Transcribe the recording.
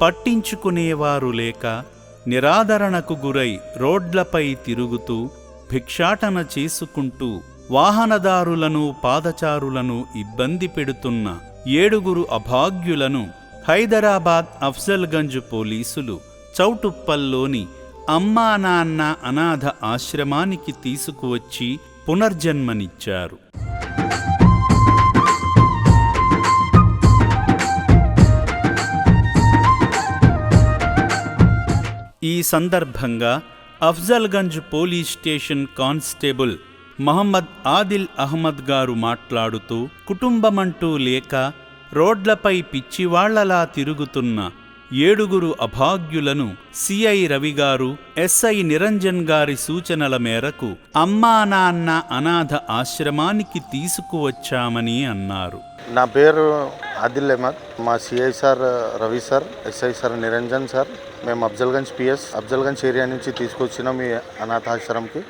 పట్టించుకునేవారు లేక నిరాదరణకు గురై రోడ్లపై తిరుగుతూ భిక్షాటన చేసుకుంటూ వాహనదారులను పాదచారులను ఇబ్బంది పెడుతున్న ఏడుగురు అభాగ్యులను హైదరాబాద్ అఫ్జల్గంజ్ పోలీసులు చౌటుప్పల్లోని అమ్మా నాన్న అనాథ ఆశ్రమానికి తీసుకువచ్చి పునర్జన్మనిచ్చారు. ఈ సందర్భంగా Afzalgunj police station constable Mohammed Adil Ahmed గారు మాట్లాడుతూ కుటుంబమంటూ లేక రోడ్లపై పిచ్చివాళ్ళలా తిరుగుతున్న ఏడుగురు అభాగ్యులను సిఐ రవి గారు ఎస్ఐ నిరంజన్ గారి సూచనల మేరకు అమ్మా నాన్న అనాథ ఆశ్రమానికి తీసుకువచ్చామని అన్నారు. నా పేరు ఆదిల్ అహ్మద్ మా CI sir Ravi sir SI sir Niranjan sir. మేము అఫ్జల్గంజ్ పిఎస్ అఫ్జల్గంజ్ ఏరియా నుంచి తీసుకొచ్చినాం ఈ అనాథాశ్రమంకి